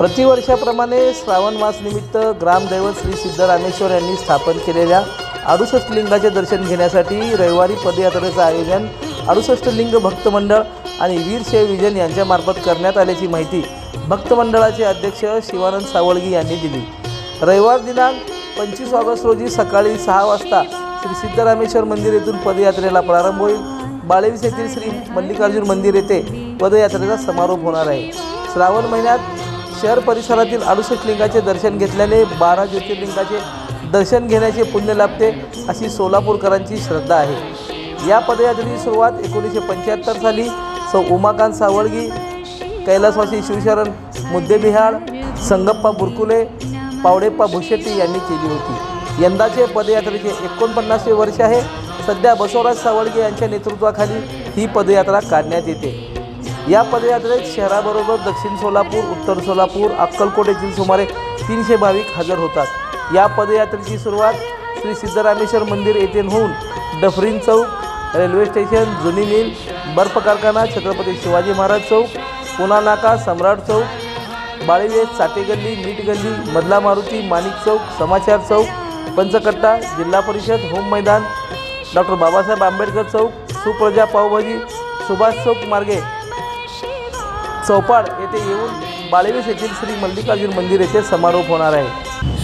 प्रतिवर्षाप्रमाणे श्रावण मास निमित्त ग्रामदैवत श्री सिद्धरामेश्वर यांनी स्थापन केलेल्या अडुसष्ट लिंगाचे दर्शन घेण्यासाठी रविवारी पदयात्रेचं आयोजन अडुसष्ट लिंग भक्तमंडळ आणि वीरशैव विजन यांच्यामार्फत करण्यात आल्याची माहिती भक्तमंडळाचे अध्यक्ष शिवानंद सावळगी यांनी दिली. रविवार दिनांक पंचवीस ऑगस्ट रोजी सकाळी सहा वाजता श्री सिद्धरामेश्वर मंदिर येथून पदयात्रेला प्रारंभ होईल. बाळेवीस येथील श्री मल्लिकार्जुन मंदिर येथे पदयात्रेचा समारोप होणार आहे. श्रावण महिन्यात शहर परिसरातील अडुसष्ट लिंगाचे दर्शन घेतल्याने बारा ज्योतिर्लिंगाचे दर्शन घेण्याचे पुण्य लाभते अशी सोलापूरकरांची श्रद्धा आहे. या पदयात्रेची सुरुवात एकोणीसशे पंच्याहत्तर साली सौ उमाकांत सावळगी कैलासवासी शिवशरण मुद्देबिहाळ संगप्पा बुरकुले पावडेप्पा भुशेट्टी यांनी केली होती. यंदाचे पदयात्रेचे एकोणपन्नासवे वर्ष आहे. सध्या बसवराज सावळगे यांच्या नेतृत्वाखाली ही पदयात्रा काढण्यात येते. या पदयात्रेत शहराबरोबर दक्षिण सोलापूर उत्तर सोलापूर अक्कलकोट येथील सुमारे तीनशे भाविक हजर होतात. या पदयात्रेची सुरुवात श्री सिद्धरामेश्वर मंदिर येथे होऊन डफरीन चौक रेल्वे स्टेशन जुनी मिल बर्फ कारखाना छत्रपती शिवाजी महाराज चौक पुणा नाका सम्राट चौक बाळीवेस साटे गल्ली मीठ गल्ली मधला मारुती माणिक चौक समाचार चौक पंचकट्टा जिल्हा परिषद होम मैदान डॉक्टर बाबासाहेब आंबेडकर चौक सुप्रजा पावभाजी सुभाष चौक मार्गे चौपाड येथे येऊन बाळेवीस येथील श्री मल्लिकार्जुन मंदिर येथे समारोप होणार आहे.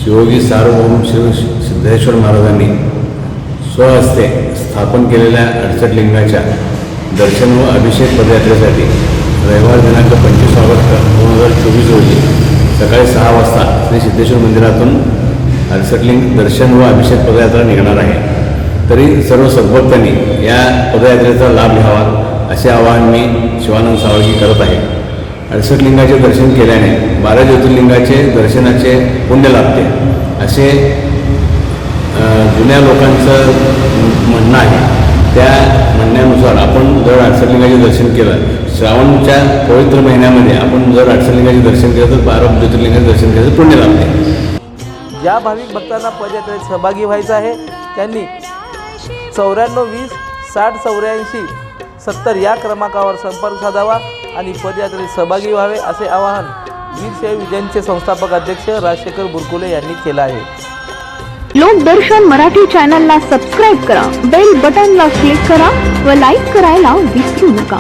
शिवयोगी सार्वभौम शिव सिद्धेश्वर महाराजांनी स्वहस्ते स्थापन केलेल्या अडचण लिंगाच्या दर्शन व अभिषेक पदयात्रेसाठी रविवार दिनांक पंचवीस ऑगस्ट दोन हजार चोवीस रोजी सकाळी सहा वाजता श्री सिद्धेश्वर मंदिरातून अडसटलिंग दर्शन व अभिषेक पदयात्रा निघणार आहे. तरी सर्व सद्भक्तांनी या पदयात्रेचा लाभ घ्यावा असे आवाहन मी शिवानंद सावळगी करत आहे. अडसठ लिंगाचे दर्शन केल्याने बारा ज्योतिर्लिंगाचे दर्शनाचे पुण्य लाभते. असे जुन्या लोकांचं म्हणणं आहे. त्या म्हणण्यानुसार आपण जर अडसठलिंगाचे दर्शन केलं श्रावणच्या पवित्र महिन्यामध्ये आपण जर अडसठलिंगाचे दर्शन केलं तर बारा ज्योतिर्लिंगाचे दर्शन केलं तर पुण्य लाभते. ज्या भाविक भक्तांना पदयात्रेत सहभागी व्हायचं आहे त्यांनी चौऱ्याण्णव वीस साठ चौऱ्याऐंशी सत्तर या क्रमांकावर संपर्क साधावा. आणि पदयात्रेत सहभागी व्हावे असे आवाहन वीरशैव विजयनचे संस्थापक अध्यक्ष राजशेखर बुरकुले यांनी केलं आहे. लोकदर्शन मराठी चॅनलला सबस्क्राईब करा बेल बटनला क्लिक करा व लाईक करायला विसरू नका.